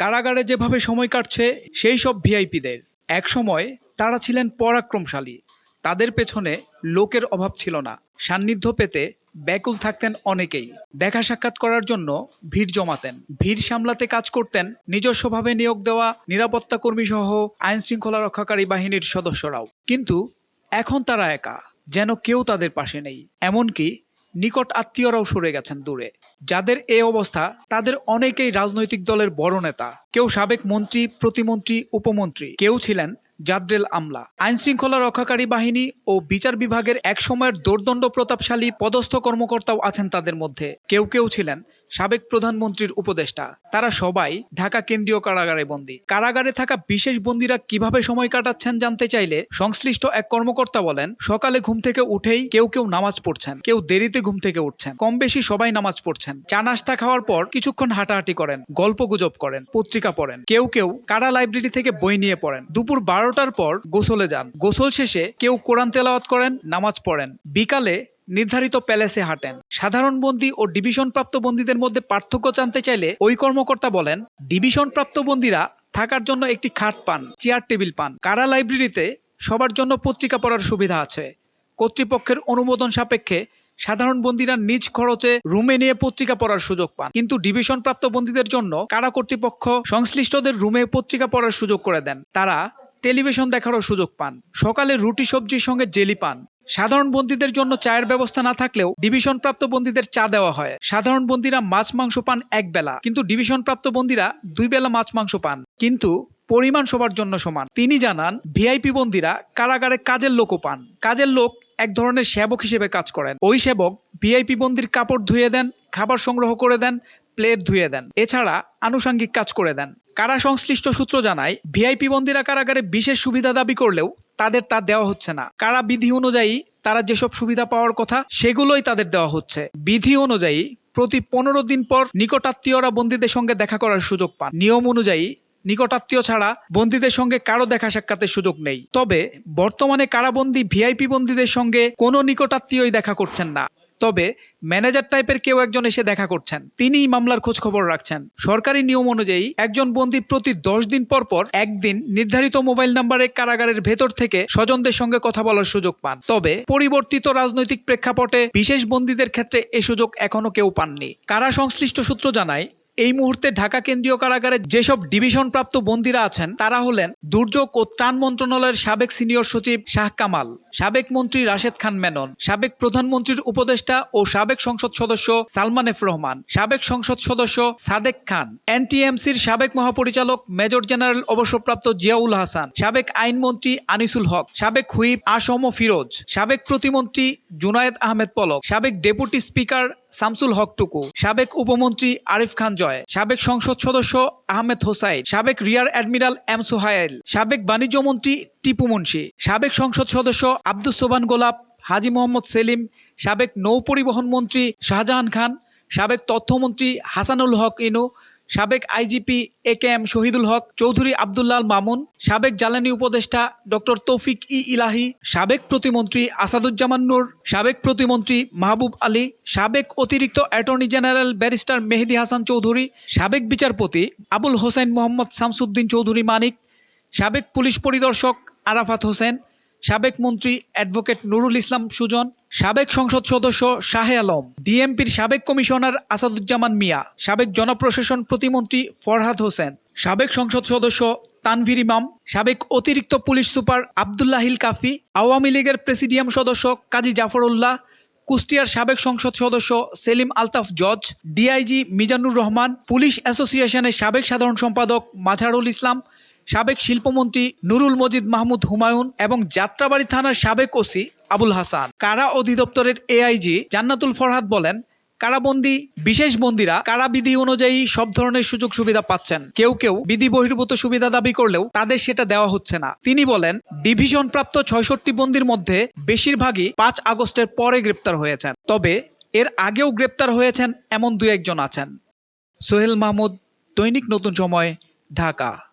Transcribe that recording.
কারাগারে যেভাবে সময় কাটছে, সেই সব ভিআইপিদের। এক সময় তারা ছিলেন পরাক্রমশালী। তাদের পেছনে লোকের অভাব ছিল না। সান্নিধ্য পেতে ব্যাকুল থাকতেন অনেকেই। দেখা সাক্ষাৎ করার জন্য ভিড় জমাতেন। ভিড় সামলাতে কাজ করতেন, নিজস্বভাবে নিয়োগ দেওয়া, নিরাপত্তা কর্মী সহ আইন শৃঙ্খলা রক্ষাকারী বাহিনীর সদস্যরাও। কিন্তু এখন তারা একা, যেন কেউ তাদের পাশে নেই। এমনকি নিকট আত্মীয়রাও সরে গেছেন দূরে। যাদের এ অবস্থা, তাদের অনেকেই রাজনৈতিক দলের বড় নেতা। কেউ সাবেক মন্ত্রী, প্রতিমন্ত্রী, উপমন্ত্রী। কেউ ছিলেন জাদ্রেল আমলা। আইন শৃঙ্খলা রক্ষাকারী বাহিনী ও বিচার বিভাগের একসময়ের দোর্দণ্ড প্রতাপশালী পদস্থ কর্মকর্তাও আছেন তাদের মধ্যে। কেউ কেউ ছিলেন সাবেক প্রধানমন্ত্রীর উপদেষ্টা। তারা সবাই ঢাকা কেন্দ্রীয় কারাগারে বন্দী। কারাগারে থাকা বিশেষ বন্দীরা কীভাবে সময় কাটাচ্ছেন জানতে চাইলে সংশ্লিষ্ট এক কর্মকর্তা বলেন, সকালে ঘুম থেকে উঠেই কেউ কেউ নামাজ পড়ছেন, কেউ দেরিতে ঘুম থেকে উঠছেন, কম বেশি সবাই নামাজ পড়ছেন। চা নাস্তা খাওয়ার পর কিছুক্ষণ হাঁটাহাঁটি করেন, গল্প গুজব করেন, পত্রিকা পড়েন। কেউ কেউ কারা লাইব্রেরি থেকে বই নিয়ে পড়েন। দুপুর বারোটার পর গোসলে যান। গোসল শেষে কেউ কোরআন তেলাওয়াত করেন, নামাজ পড়েন। বিকালে নির্ধারিত প্যালেসে হাঁটেন। সাধারণ বন্দী ও ডিভিশন প্রাপ্ত বন্দীদের মধ্যে পার্থক্য জানতে চাইলে ওই কর্মকর্তা বলেন ডিভিশন প্রাপ্ত বন্দীরা থাকার জন্য একটি খাট পান, চেয়ার টেবিল পান। কারা লাইব্রেরিতে সবার জন্য পত্রিকা পড়ার সুবিধা আছে? কর্তৃপক্ষের অনুমোদন সাপেক্ষে সাধারণ বন্দীরা নিজ খরচে রুমে নিয়ে পত্রিকা পড়ার সুযোগ পান। কিন্তু ডিভিশন প্রাপ্ত বন্দীদের জন্য কারা কর্তৃপক্ষ সংশ্লিষ্টদের রুমে পত্রিকা পড়ার সুযোগ করে দেন? তারা টেলিভিশন দেখারও সুযোগ পান। সকালে রুটি সবজির সঙ্গে জেলি পান। সাধারণ বন্দীদের জন্য চায়ের ব্যবস্থা না থাকলেও ডিভিশন প্রাপ্ত বন্দীদের চা দেওয়া হয়। সাধারণ বন্দীরা মাছ, মাংস পান এক বেলা, কিন্তু ডিভিশন প্রাপ্ত বন্দীরা দুই বেলা মাছ, মাংস পান। কিন্তু পরিমাণ সবার জন্য সমান। তিনি জানান, ভিআইপি বন্দীরা কারাগারে কাজের লোকও পান। কাজের লোক এক ধরনের সেবক হিসেবে কাজ করেন। ওই সেবক ভিআইপি বন্দির কাপড় ধুয়ে দেন, খাবার সংগ্রহ করে দেন, প্লেট ধুয়ে দেন, এছাড়া আনুষাঙ্গিক কাজ করে দেন। কারা সংশ্লিষ্ট সূত্র জানায়, ভিআইপি বন্দিরা কারাগারে বিশেষ সুবিধা দাবি করলেও তাদের তা দেওয়া হচ্ছে না। কারা বিধি অনুযায়ী তারা যেসব সুবিধা পাওয়ার কথা সেগুলোই তাদের দেওয়া হচ্ছে। বিধি অনুযায়ী প্রতি পনেরো দিন পর নিকটাত্মীয়রা বন্দীদের সঙ্গে দেখা করার সুযোগ পান। নিয়ম অনুযায়ী নিকটাত্মীয় ছাড়া বন্দীদের সঙ্গে কারও দেখা সাক্ষাতের সুযোগ নেই। তবে বর্তমানে কারাবন্দী ভিআইপি বন্দীদের সঙ্গে কোনো নিকটাত্মীয়ই দেখা করছেন না। তবে ম্যানেজার টাইপের কেউ একজন এসে দেখা করছেন। তিনিই মামলার খোঁজ খবর রাখছেন। সরকারি নিয়ম অনুযায়ী একজন বন্দী প্রতি দশ দিন পর পর একদিন নির্ধারিত মোবাইল নাম্বারে কারাগারের ভেতর থেকে স্বজনদের সঙ্গে কথা বলার সুযোগ পান। তবে পরিবর্তিত রাজনৈতিক প্রেক্ষাপটে বিশেষ বন্দীদের ক্ষেত্রে এ সুযোগ এখনও কেউ পাননি। কারা সংশ্লিষ্ট সূত্র জানায় এই মুহূর্তে ঢাকা কেন্দ্রীয় কারাগারে যেসব ডিভিশন প্রাপ্ত বন্দীরা আছেন, তারা হলেন দুর্যোগ ও ত্রাণ মন্ত্রণালয়ের সাবেক সিনিয়র সচিব শাহ কামাল, সাবেক মন্ত্রী রাশেদ খান মেনন, সাবেক প্রধানমন্ত্রীর উপদেষ্টা ও সাবেক সংসদ সদস্য সালমান এফ রহমান, সাবেক সংসদ সদস্য সাদেক খান, এনটিএমসির সাবেক মহাপরিচালক মেজর জেনারেল অবসরপ্রাপ্ত জিয়াউল হাসান, সাবেক আইনমন্ত্রী আনিসুল হক, সাবেক হুইপ আসম ফিরোজ, সাবেক প্রতিমন্ত্রী জুনায়েদ আহমেদ পলক, সাবেক ডেপুটি স্পিকার শামসুল হক টুকু, সাবেক উপমন্ত্রী আরিফ খান জয়, সাবেক সংসদ সদস্য আহমেদ হোসাইন, সাবেক রিয়ার অ্যাডমিরাল এম সোহায়েল, সাবেক বাণিজ্য মন্ত্রী টিপু মুন্সি, সাবেক সংসদ সদস্য আব্দুস সোবান গোলাপ, হাজি মোহাম্মদ সেলিম, সাবেক নৌ পরিবহন মন্ত্রী শাহজাহান খান, সাবেক তথ্যমন্ত্রী হাসানুল হক ইনু সাবেক IGP A K M Shahidul Haq Chowdhury Abdullal Mamun, সাবেক জ্বালানি উপদেষ্টা ডক্টর তৌফিক ই ইলাহি, সাবেক প্রতিমন্ত্রী আসাদুজ্জামান নূর, সাবেক প্রতিমন্ত্রী মাহবুব আলী, সাবেক অতিরিক্ত attorney general barrister Mehedi Hasan Chowdhury, সাবেক বিচারপতি আবুল হোসেন মোহাম্মদ শামসুদ্দিন চৌধুরী মানিক, সাবেক পুলিশ পরিদর্শক আরাফাত হোসেন সাবেক মন্ত্রী অ্যাডভোকেট নুরুল ইসলাম সুজন, সাবেক সংসদ সদস্য শাহে আলম, ডিএমপির সাবেক কমিশনার আসাদুজ্জামান মিয়া, সাবেক জনপ্রশাসন প্রতিমন্ত্রী ফরহাদ হোসেন, সাবেক সংসদ সদস্য তানভীর ইমাম, সাবেক অতিরিক্ত পুলিশ সুপার আবদুল্লাহিল কাফি, আওয়ামী লীগের প্রেসিডিয়াম সদস্য কাজী জাফরউল্লাহ, কুষ্টিয়ার সাবেক সংসদ সদস্য সেলিম আলতাফ জজ, ডিআইজি মিজানুর রহমান, পুলিশ অ্যাসোসিয়েশনের সাবেক সাধারণ সম্পাদক মাঝারুল ইসলাম সাবেক শিল্পমন্ত্রী নুরুল মজিদ মাহমুদ হুমায়ুন এবং যাত্রাবাড়ি থানার সাবেক ওসি আবুল হাসান। কারা অধিদপ্তরের এআইজি জান্নাতুল ফরহাদ বলেন, কারাবন্দী, বিশেষ বন্দীরা কারা বিধি অনুযায়ী সব ধরনের সুযোগ সুবিধা পাচ্ছেন? কেউ কেউ বিধি বহির্ভূত সুবিধা দাবি করলেও তাদের সেটা দেওয়া হচ্ছে না। তিনি বলেন ডিভিশন প্রাপ্ত ছয়ষট্টি বন্দির মধ্যে বেশিরভাগই পাঁচ আগস্টের পরে গ্রেপ্তার হয়েছেন। তবে এর আগেও গ্রেপ্তার হয়েছেন এমন দু একজন আছেন। সোহেল মাহমুদ, দৈনিক নতুন সময়, ঢাকা।